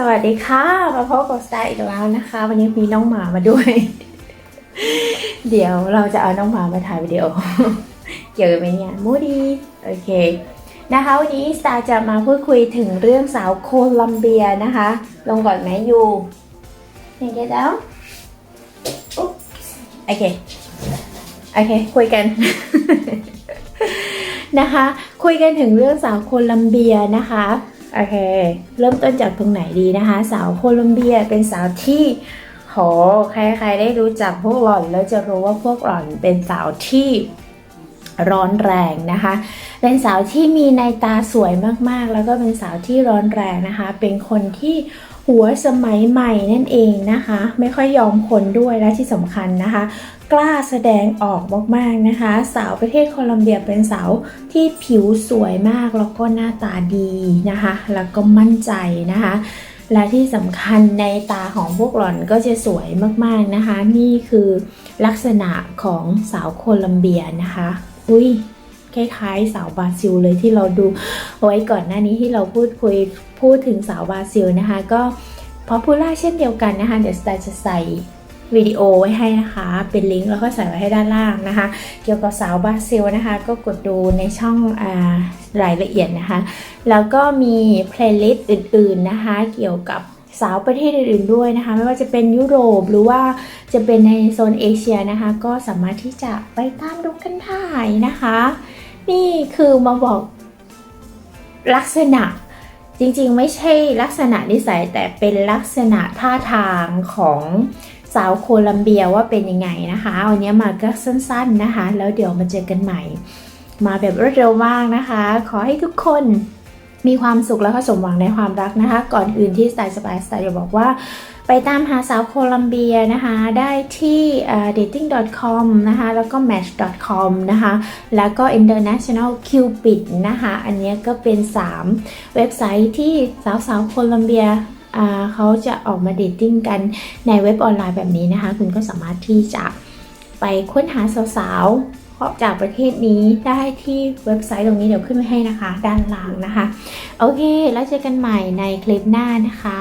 สวัสดีค่ะ มาพบกับสไตล์อีกแล้วนะคะ วันนี้มีน้องหมามาด้วย เดี๋ยวเราจะเอาน้องหมามาถ่ายวิดีโอ เกี่ยวกับไหมเนี่ยมูดีโอเคนะคะวันนี้สไตล์จะมาพูดคุยถึงเรื่องสาวโคลัมเบียนะคะ ลงก่อนไหมยูเห็นกันแล้วโอเคโอเคคุยกันนะคะ คุยกันถึงเรื่องสาวโคลัมเบียนะคะ โอเค เริ่มต้นจากตรงไหนดีนะคะ สาวโคลัมเบียเป็นสาวที่โหใครๆได้รู้จักพวกหล่อน แล้วจะรู้ว่าพวกหล่อนเป็นสาวที่ร้อนแรงนะคะ เป็นสาวที่มีในตาสวยมากๆ แล้วก็เป็นสาวที่ร้อนแรงนะคะ เป็นคนที่ หัวสมัยใหม่นั่นเองนะคะ ไม่ค่อยยอมคนด้วยและที่สำคัญนะคะ กล้าแสดงออกมากๆนะคะ สาวประเทศโคลอมเบียเป็นสาวที่ผิวสวยมากแล้วก็หน้าตาดีนะคะ แล้วก็มั่นใจนะคะและที่สำคัญในตาของพวกหล่อนก็จะสวยมากๆนะคะ นี่คือลักษณะของสาวโคลอมเบียนะคะ อุ้ย คล้ายๆ สาวบราซิลเลยที่เราดูไว้ก่อนหน้านี้ที่เราพูดคุยพูดถึงสาวบราซิลนะคะ ก็พอพูล่าเช่นเดียวกันนะคะเดี๋ยวสไตล์จะใส่วิดีโอไว้ให้นะคะ เป็นลิงก์แล้วก็ใส่ไว้ให้ด้านล่างนะคะ เกี่ยวกับสาวบราซิลนะคะ ก็กดดูในช่องอารายละเอียดนะคะ แล้วก็มีเพลย์ลิสต์อื่นๆนะคะ เกี่ยวกับสาวประเทศอื่นๆด้วยนะคะ ไม่ว่าจะเป็นยุโรปหรือว่าจะเป็นในโซนเอเชียนะคะ ก็สามารถที่จะไปตามดูกันได้นะคะ นี่คือมาบอกลักษณะจริงๆ ไม่ใช่ลักษณะนิสัยแต่เป็นลักษณะท่าทางของสาวโคลัมเบียว่าเป็นยังไงนะคะวันนี้มาก็สั้นๆนะคะ แล้วเดี๋ยวมาเจอกันใหม่ มาแบบรวดเร็วมากนะคะ ขอให้ทุกคน มีความสุขแล้วก็สมหวังในความรักนะคะ ก่อนอื่นที่สไตล์สบายสไตล์จะบอกว่าไปตามหาสาวโคลัมเบียนะคะ ได้ที่ dating.com นะคะ แล้วก็ match.com นะคะ แล้วก็ international cupid นะคะ อันนี้ก็เป็น 3 เว็บไซต์ที่สาวสาวๆโคลัมเบียเขาจะออกมาเดทติ้งกันในเว็บออนไลน์แบบนี้นะคะ คุณก็สามารถที่จะไปค้นหาสาวๆ จากประเทศนี้ได้ที่เว็บไซต์ตรงนี้เดี๋ยวขึ้นไว้ให้นะคะ ด้านล่างนะคะ โอเค แล้วเจอกันใหม่ในคลิปหน้านะคะ